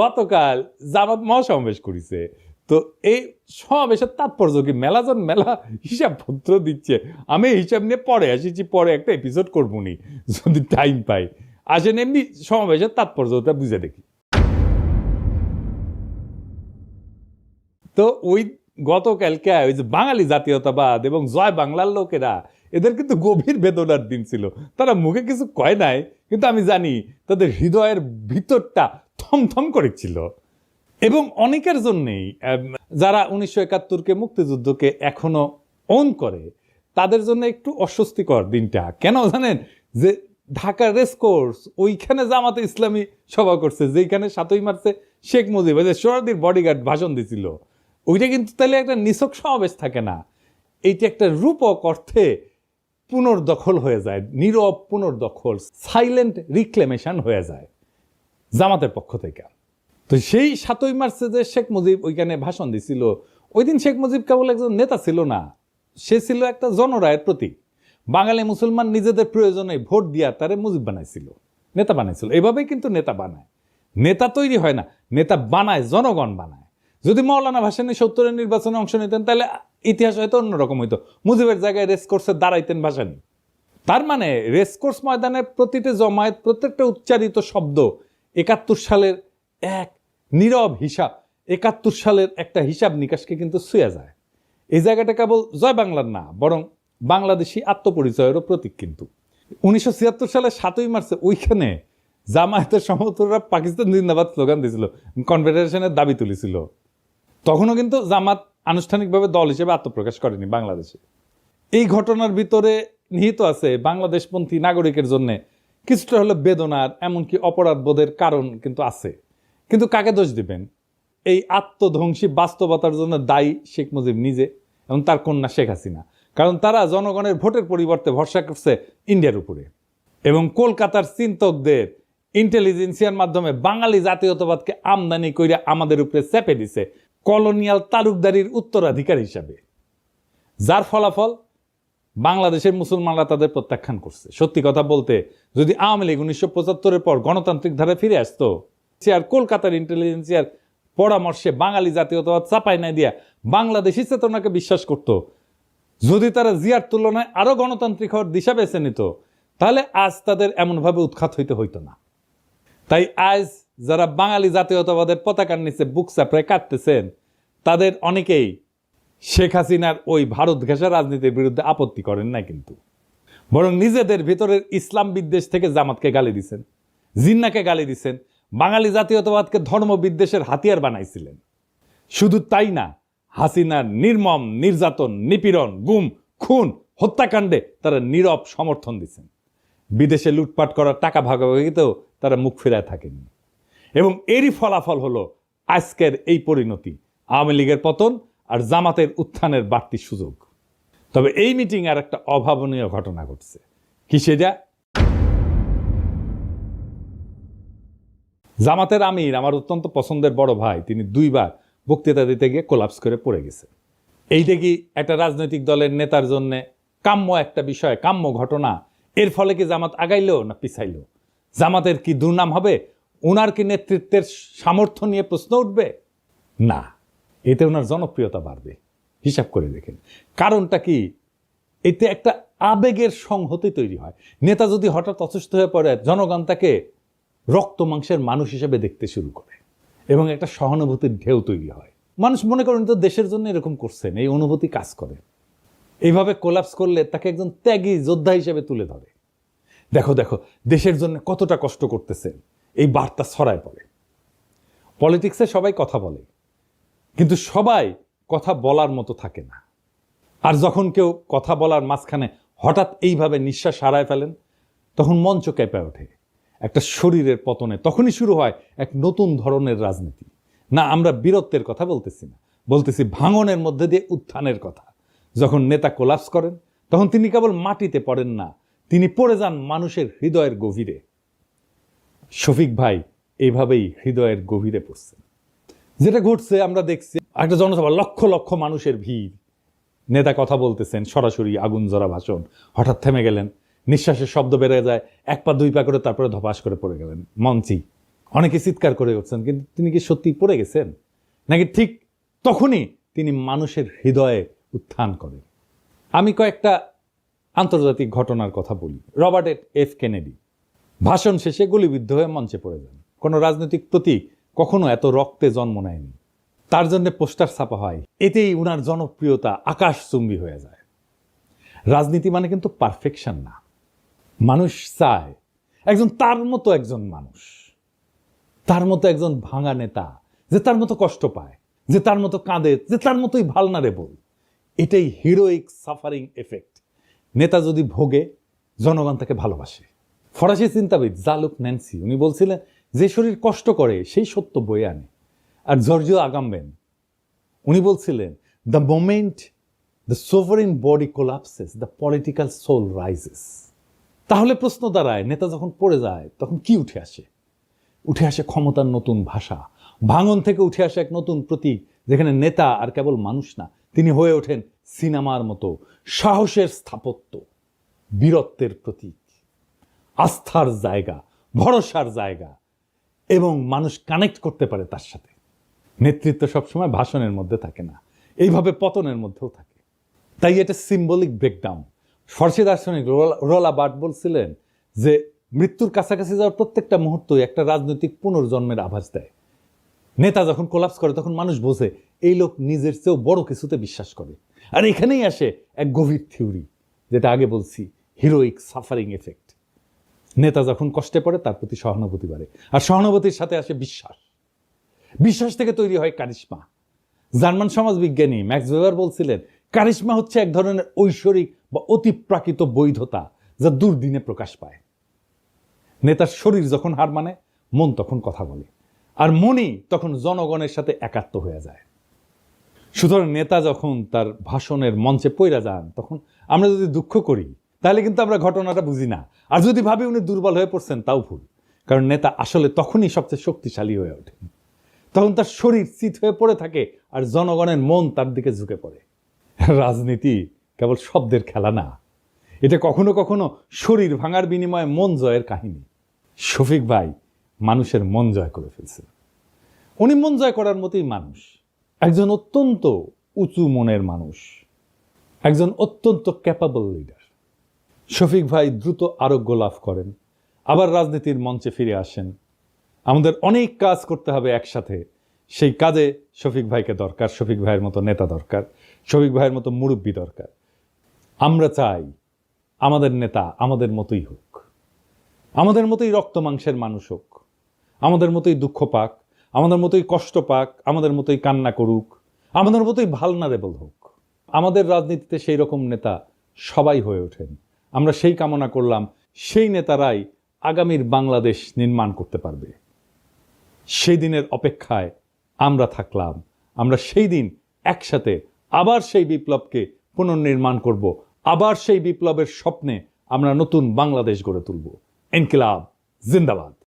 গতকাল জামাত মহাসমাবেশ করেছে। তো এই সমাবেশের তাৎপর্য কি মেলা মেলাজন মেলা হিসাবপত্র দিচ্ছে? আমি হিসাব নিয়ে পরে আসিছি, পরে একটা এপিসোড করব নি যদি টাইম পাই। আসেন এমনি সমাবেশের তাৎপর্যটা বুঝে দেখি। তো ওই গতকালকে ওই যে বাঙালি জাতীয়তাবাদ এবং জয় বাংলার লোকেরা, এদের কিন্তু গভীর বেদনার দিন ছিল। তারা মুখে কিছু কয় নাই, কিন্তু আমি জানি তাদের হৃদয়ের ভিতরটা থমথম করেছিল এবং অনেকের জন্যেই যারা উনিশশো একাত্তরকে মুক্তিযুদ্ধকে এখনও অন করে, তাদের জন্য একটু অস্বস্তিকর দিনটা। কেন জানেন? যে ঢাকা রেসকোর্স ওইখানে জামাতে ইসলামী সভা করছে যেখানে সাতই মার্চে শেখ মুজিব যে সোহরাদির বডিগার্ড ভাষণ দিছিল। ওইটা কিন্তু তাহলে একটা নিছক সমাবেশ থাকে না। এইটা একটা রূপক অর্থে পুনর্দখল হয়ে যায়, নীরব পুনর্দখল সাইলেন্ট রিক্লেমেশন হয়ে যায়। জামাতের পক্ষ থেকে। তো সেই সাতই মার্চে যে শেখ মুজিব ওইখানে ভাষণ দিছিল ওই দিন শেখ মুজিব কেবল একজন নেতা ছিল না, সে ছিল একটা জনরায়ের প্রতীক। বাঙালি মুসলমান নিজেদের প্রয়োজনে ভোট দিয়া তারে মুজিব বানাইছিল, নেতা বানাইছিল। এভাবেই কিন্তু নেতা বানায়। নেতা তৈরি হয় না, নেতা বানায়, জনগণ বানায়। যদি মৌলানা ভাসানী সত্তরের নির্বাচনে অংশ নিতেন, তাহলে ইতিহাস হয়তো অন্যরকম হইতো। মুজিবের জায়গায় রেস কোর্সে দাঁড়াইতেন ভাসানী। তার মানে রেসকোর্স ময়দানে প্রতিটি জমায়েত প্রত্যেকটা উচ্চারিত শব্দ একাত্তর সালের এক নীরব হিসাব, একাত্তর সালের একটা হিসাব নিকাশকে কিন্তু ছুঁয়ে যায়। এই জায়গাটা কেবল জয় বাংলার না, বরং বাংলাদেশি আত্মপরিচয়েরও প্রতীক কিন্তু। উনিশশো ছিয়াত্তর সালে সাতই মার্চে ওইখানে জামায়াতের সমর্থকরা পাকিস্তান জিন্দাবাদ স্লোগান দিয়েছিল, কনফেডারেশনের দাবি তুলেছিল। তখনও কিন্তু জামাত আনুষ্ঠানিকভাবে দল হিসেবে আত্মপ্রকাশ করেনি বাংলাদেশে। এই ঘটনার ভিতরে নিহিত আছে বাংলাদেশপন্থী নাগরিকের জন্য কিছুটা হলো বেদনার, এমনকি অপরাধ বোধের কারণ কিন্তু আছে। কিন্তু কাকে দোষ দিবেন? এই আত্মধ্বংসী বাস্তবতার জন্য দায়ী শেখ মুজিব নিজে এবং তার কন্যা শেখ হাসিনা। কারণ তারা জনগণের ভোটের পরিবর্তে ভরসা করছে ইন্ডিয়ার উপরে। এবং কলকাতার চিন্তকদের ইন্টেলিজেন্সিয়ার মাধ্যমে বাঙালি জাতীয়তাবাদকে আমদানি করে আমাদের উপরে চেপে দিছে কলোনিয়াল তালুকদারির উত্তরাধিকার হিসাবে। যার ফলাফল বাংলাদেশের মুসলমানরা তাদের প্রত্যাখ্যান করছে। সত্যি কথা বলতে, যদি আওয়ামী লীগ উনিশশো পঁচাত্তরের পর গণতান্ত্রিক ধারে ফিরে আসতো, সে আর কলকাতার ইন্টেলিজেন্সিয়ার পরামর্শে বাঙালি জাতীয়তাবাদ চাপাই নাই দিয়া বাংলাদেশি চেতনাকে বিশ্বাস করত। যদি তারা জিয়ার তুলনায় আরও গণতান্ত্রিক হওয়ার দিশা বেছে নিত, তাহলে আজ তাদের এমনভাবে উৎখাত হইতে হইতো না। তাই আজ যারা বাঙালি জাতীয়তাবাদের পতাকার নিচে বুক চাপড়ায় কাটতেছেন তাদের অনেকেই শেখ হাসিনার ওই ভারত ঘেঁষা রাজনীতির বিরুদ্ধে আপত্তি করেন না কিন্তু। বরং নিজেদের ভিতরের ইসলাম বিদ্বেষ থেকে জামাতকে গালি দিছেন, জিন্নাকে গালি দিছেন, বাঙালি জাতীয়তাবাদকে ধর্ম বিদ্বেষের হাতিয়ার বানাইছিলেন। শুধু তাই না, হাসিনার নির্মম, নির্যাতন, নিপীড়ন, গুম, খুন, হত্যাকাণ্ডে তারা নীরব সমর্থন দিচ্ছেন বিদেশে লুটপাট করার টাকা ভাগাভাগিতেও তারা মুখ ফেরায় থাকেননি। এবং এরই ফলাফল হলো আজকের এই পরিণতি। আওয়ামী লীগের পতন আর জামাতের উত্থানের বাড়তি সুযোগ। তবে এই মিটিং আর একটা অভাবনীয় ঘটনা ঘটছে। কি সেটা? জামাতের আমির, আমার অত্যন্ত পছন্দের বড় ভাই, তিনি দুইবার বক্তৃতা দিতে গিয়ে কোলাপস করে পড়ে গেছে। এইটা কি একটা রাজনৈতিক দলের নেতার জন্য কাম্য একটা বিষয়, কাম্য ঘটনা? এর ফলে কি জামাত আগাইলো না পিছাইলো? জামাতের কি দুর্নাম হবে? ওনার কি নেতৃত্বের সামর্থ্য নিয়ে প্রশ্ন উঠবে? না। এতে ওনার জনপ্রিয়তা বাড়বে। হিসাব করে দেখেন। কারণটা কি? এতে একটা আবেগের সংহতি তৈরি হয়। নেতা যদি হঠাৎ অসুস্থ হয়ে পড়ে, জনগণ তাকে রক্ত মাংসের মানুষ হিসেবে দেখতে শুরু করে এবং একটা সহানুভূতির ঢেউ তৈরি হয়। মানুষ মনে করেন তো দেশের জন্য এরকম করছেন, এই অনুভূতি কাজ করে। এইভাবে কোলাপস করলে তাকে একজন ত্যাগী যোদ্ধা হিসেবে তুলে ধরে। দেখো দেখো, দেশের জন্য কতটা কষ্ট করতেছেন। এই বার্তা ছড়ায় পড়ে। পলিটিক্সে সবাই কথা বলে। কিন্তু সবাই কথা বলার মতো থাকে না। আর যখন কেউ কথা বলার মাঝখানে হঠাৎ এইভাবে নিঃশ্বাস হারায় ফেলেন, তখন মঞ্চ কেঁপে ওঠে। একটা শরীরের পতনে তখনই শুরু হয় এক নতুন ধরনের রাজনীতি। না, আমরা বীরত্বের কথা বলতেছি না, বলতেছি ভাঙনের মধ্যে দিয়ে উত্থানের কথা। যখন নেতা কোলাপস করেন, তখন তিনি কেবল মাটিতে পড়েন না, তিনি পড়ে যান মানুষের হৃদয়ের গভীরে। শফিক ভাই এইভাবেই হৃদয়ের গভীরে পড়ছেন। যেটা ঘটছে, আমরা দেখছি একটা জনসভা, লক্ষ লক্ষ মানুষের ভিড়। নেতা কথা বলতেছেন, সরাসরি আগুন জরা ভাষণ। হঠাৎ থেমে গেলেন, নিঃশ্বাসের শব্দ বেড়ে যায়, এক পা দুই পা করে তারপরে ধপাস করে পড়ে গেলেন মঞ্চি অনেকে চিৎকার করে উঠছেন, কিন্তু তিনি কি সত্যি পড়ে গেছেন? নাকি ঠিক তখনই তিনি মানুষের হৃদয়ে উত্থান করেন? আমি কয়েকটা আন্তর্জাতিক ঘটনার কথা বলি। Robert F Kennedy. ভাষণ শেষে গুলিবিদ্ধ হয়ে মঞ্চে পড়ে যান। কোনো রাজনৈতিক প্রতীক কখনো এত রক্তে জন্ম নেয়নি। তার জন্য পোস্টার ছাপা হয়। এতেই উনার জনপ্রিয়তা আকাশচুম্বী হয়ে যায়। রাজনীতি মানে কিন্তু পারফেকশন না। মানুষ চায় একজন তার মতো একজন মানুষ। তার মতো একজন ভাঙা নেতা যে তার মতো কষ্ট পায়, যে তার মতো কাঁদে, যে তার মতোই ভালনারেবল এটাই হিরোইক সাফারিং এফেক্ট নেতা যদি ভোগে, জনগণ তাকে ভালোবাসে। ফরাসি চিন্তাবিদ জালুক ন্যান্সি, উনি বলছিলেন যে শরীর কষ্ট করে, সেই সত্য বয়ে আনে। আর জর্জিও আগামবেন, উনি বলছিলেন the moment the sovereign body collapses the political soul rises তাহলে প্রশ্ন দাঁড়ায়, নেতা যখন পড়ে যায়, তখন কি উঠে আসে? উঠে আসে ক্ষমতার নতুন ভাষা। ভাঙন থেকে উঠে আসে এক নতুন প্রতীক, যেখানে নেতা আর কেবল মানুষ না, তিনি হয়ে ওঠেন সিনেমার মতো সাহসের স্থাপত্য, বীরত্বের প্রতীক। আস্থার জায়গা, ভরসার জায়গা। এবং মানুষ কানেক্ট করতে পারে তার সাথে। নেতৃত্ব সবসময় ভাষণের মধ্যে থাকে না। এইভাবে পতনের মধ্যেও থাকে। তাই এটা সিম্বলিক ব্রেকডাউন ফর্সি দার্শনিক রোলা- বাট বলছিলেন যে মৃত্যুর কাছাকাছি যাওয়ার প্রত্যেকটা মুহূর্তই একটা রাজনৈতিক পুনর্জন্মের আভাস দেয়। নেতা যখন কোলাপস করে, তখন মানুষ বোঝে, এই লোক নিজের চেয়েও বড় কিছুতে বিশ্বাস করে। আর এখানেই আসে এক গভীর থিওরি যেটা আগে বলছি হিরোইক সাফারিং এফেক্ট নেতা যখন কষ্টে পড়ে, তার প্রতি সহানুভূতি বাড়ে। আর সহানুভূতির সাথে আসে বিশ্বাস। বিশ্বাস থেকে তৈরি হয় কারিশ্মা। জার্মান সমাজবিজ্ঞানী ম্যাক্স ওয়েবার বলছিলেন, কারিশ্মা হচ্ছে এক ধরনের ঐশ্বরিক বা অতিপ্রাকৃত বৈধতা যা দুর্দিনে প্রকাশ পায়। নেতার শরীর যখন হার মানে মন তখন কথা বলে। আর মনই তখন জনগণের সাথে একাত্ম হয়ে যায়। সুতরাং নেতা যখন তার ভাষণের মঞ্চে পইরা যান, তখন আমরা যদি দুঃখ করি তাহলে কিন্তু আমরা ঘটনাটা বুঝি না। আর যদি ভাবি উনি দুর্বল হয়ে পড়ছেন, তাও ভুল। কারণ নেতা আসলে তখনই সবচেয়ে শক্তিশালী হয়ে ওঠেন। তখন তার শরীর চিত হয়ে পড়ে থাকে আর জনগণের মন তার দিকে ঝুঁকে পড়ে। রাজনীতি কেবল শব্দের খেলা না। এটা কখনো কখনো শরীর ভাঙার বিনিময়ে মন জয়ের কাহিনী। শফিক ভাই মানুষের মন জয় করে ফেলছেন উনি মন জয় করার মতোই মানুষ। একজন অত্যন্ত উঁচু মনের মানুষ। একজন অত্যন্ত ক্যাপাবল লিডার শফিক ভাই দ্রুত আরোগ্য লাভ করেন। আবার রাজনীতির মঞ্চে ফিরে আসেন। আমাদের অনেক কাজ করতে হবে একসাথে। সেই কাজে শফিক ভাইকে দরকার, শফিক ভাইয়ের মতো নেতা দরকার, শফিক ভাইয়ের মতো মুরব্বী দরকার। আমরা চাই আমাদের নেতা আমাদের মতোই হোক। আমাদের মতোই রক্ত মাংসের মানুষ হোক। আমাদের মতোই দুঃখ পাক, আমাদের মতোই কষ্ট পাক, আমাদের মতোই কান্না করুক, আমাদের মতোই ভালনারেবল হোক। আমাদের রাজনীতিতে সেই রকম নেতা সবাই হয়ে ওঠেন। আমরা সেই কামনা করলাম, সেই নেতারাই আগামীর বাংলাদেশ নির্মাণ করতে পারবে। সেই দিনের অপেক্ষায় আমরা থাকলাম। আমরা সেই দিন একসাথে আবার সেই বিপ্লবকে পুনর্নির্মাণ করব। আবার সেই বিপ্লবের স্বপ্নে আমরা নতুন বাংলাদেশ গড়ে তুলব। ইনকিলাব, জিন্দাবাদ।